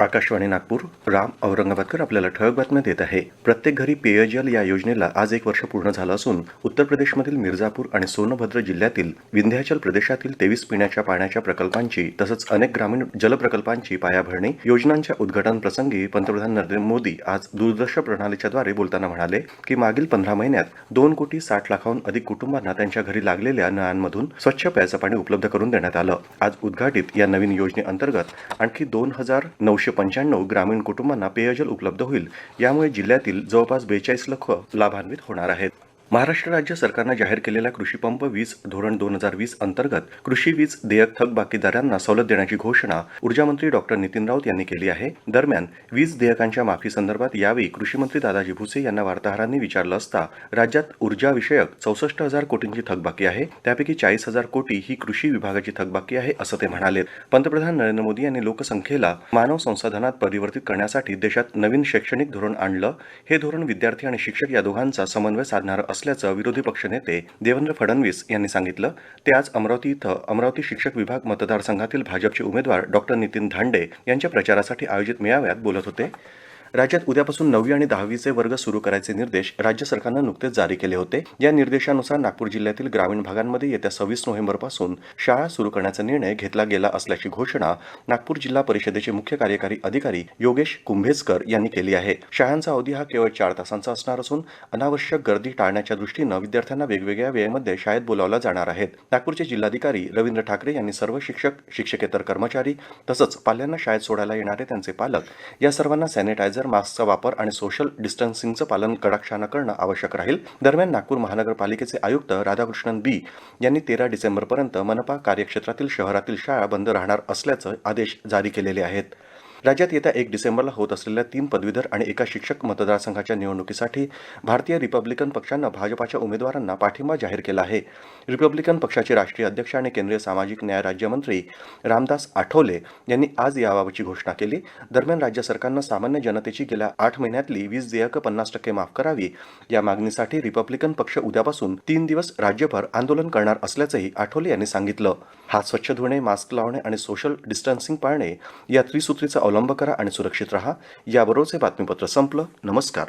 आकाशवाणी नागपूर राम औरंगाबादकर आपल्याला ठळक बातम्या देत आहे. प्रत्येक घरी पेयजल या योजनेला आज एक वर्ष पूर्ण झालं असून उत्तर प्रदेशमधील मिर्झापूर आणि सोनभद्र जिल्ह्यातील विंध्याचल प्रदेशातील तेवीस पिण्याच्या पाण्याच्या प्रकल्पांची तसंच अनेक ग्रामीण जलप्रकल्पांची पायाभरणी योजनांच्या उद्घाटन प्रसंगी पंतप्रधान नरेंद्र मोदी आज दूरदृश्य प्रणालीच्याद्वारे बोलताना म्हणाले की मागील पंधरा महिन्यात दोन कोटी साठ लाखाहून अधिक कुटुंबांना त्यांच्या घरी लागलेल्या नळांमधून स्वच्छ प्यायचं पाणी उपलब्ध करून देण्यात आलं. आज उद्घाटित या नवीन योजनेअंतर्गत आणखी दोन हजार नऊशे पंच्याण्णव ग्रामीण कुटुंबांना पेयजल उपलब्ध होईल. यामुळे जिल्ह्यातील जवळपास बेचाळीस लाख लाभान्वित होणार आहेत. महाराष्ट्र राज्य सरकारनं जाहीर केलेल्या कृषीपंप वीज धोरण दोन हजार वीस अंतर्गत कृषी वीज देयक थकबाकीदारांना सवलत देण्याची घोषणा ऊर्जामंत्री डॉक्टर नितीन राऊत यांनी केली आहे. दरम्यान वीज देयकांच्या माफीसंदर्भात यावेळी कृषीमंत्री दादाजी भुसे यांना वार्ताहरांनी विचारलं असता राज्यात ऊर्जाविषयक चौसष्ट हजार कोटींची थकबाकी आहे. त्यापैकी चाळीस हजार कोटी ही कृषी विभागाची थकबाकी आहे असं ते म्हणाले. पंतप्रधान नरेंद्र मोदी यांनी लोकसंख्येला मानव संसाधनात परिवर्तित करण्यासाठी देशात नवीन शैक्षणिक धोरण आणलं. हे धोरण विद्यार्थी आणि शिक्षक या दोघांचा समन्वय साधणारं असल्याचं विरोधी पक्षनेते देवेंद्र फडणवीस यांनी सांगितलं. ते आज अमरावती इथं अमरावती शिक्षक विभाग मतदारसंघातील भाजपचे उमेदवार डॉक्टर नितीन धांडे यांच्या प्रचारासाठी आयोजित मेळाव्यात बोलत होते. राज्यात उद्यापासून नववी आणि दहावीचे वर्ग सुरू करायचे निर्देश राज्य सरकारनं नुकतेच जारी केले होते. या निर्देशानुसार नागपूर जिल्ह्यातील ग्रामीण भागांमध्ये येत्या सव्वीस नोव्हेंबरपासून शाळा सुरू करण्याचा निर्णय घेतला गेला असल्याची घोषणा नागपूर जिल्हा परिषदेचे मुख्य कार्यकारी अधिकारी योगेश कुंभेजकर यांनी केली आहे. शाळांचा अवधी हा केवळ चार तासांचा असणार असून अनावश्यक गर्दी टाळण्याच्या दृष्टीनं विद्यार्थ्यांना वेगवेगळ्या वेळेमध्ये शाळेत बोलावला जाणार आहेत. नागपूरचे जिल्हाधिकारी रवींद्र ठाकरे यांनी सर्व शिक्षक शिक्षकेतर कर्मचारी तसंच पाल्यांना शाळेत सोडायला येणारे त्यांचे पालक या सर्वांना सॅनिटायझर मास्कचा वापर आणि सोशल डिस्टन्सिंगचं पालन कडाक्षानं करणं आवश्यक राहील. दरम्यान नागपूर महानगरपालिकेचे आयुक्त राधाकृष्णन बी यांनी तेरा डिसेंबरपर्यंत मनपा कार्यक्षेत्रातील शहरातील शाळा बंद राहणार असल्याचं आदेश जारी केलेले आहेत. राज्यात येत्या एक डिसेंबरला होत असलेल्या तीन पदवीधर आणि एका शिक्षक मतदारसंघाच्या निवडणुकीसाठी भारतीय रिपब्लिकन पक्षानं भाजपाच्या उमेदवारांना पाठिंबा जाहीर केला आहे. रिपब्लिकन पक्षाचे राष्ट्रीय अध्यक्ष आणि केंद्रीय सामाजिक न्याय राज्यमंत्री रामदास आठवले यांनी आज याबाबतची घोषणा केली. दरम्यान राज्य सरकारनं सामान्य जनतेची गेल्या आठ महिन्यातली वीज देयकं पन्नास टक्के माफ करावी या मागणीसाठी रिपब्लिकन पक्ष उद्यापासून तीन दिवस राज्यभर आंदोलन करणार असल्याचंही आठवले यांनी सांगितलं. हात स्वच्छ धुणे मास्क लावणे आणि सोशल डिस्टन्सिंग पाळणे या त्रिसूत्रीचं अवलंब करा आणि सुरक्षित रहा. याबरोबरचे बातमीपत्र संपलं. नमस्कार.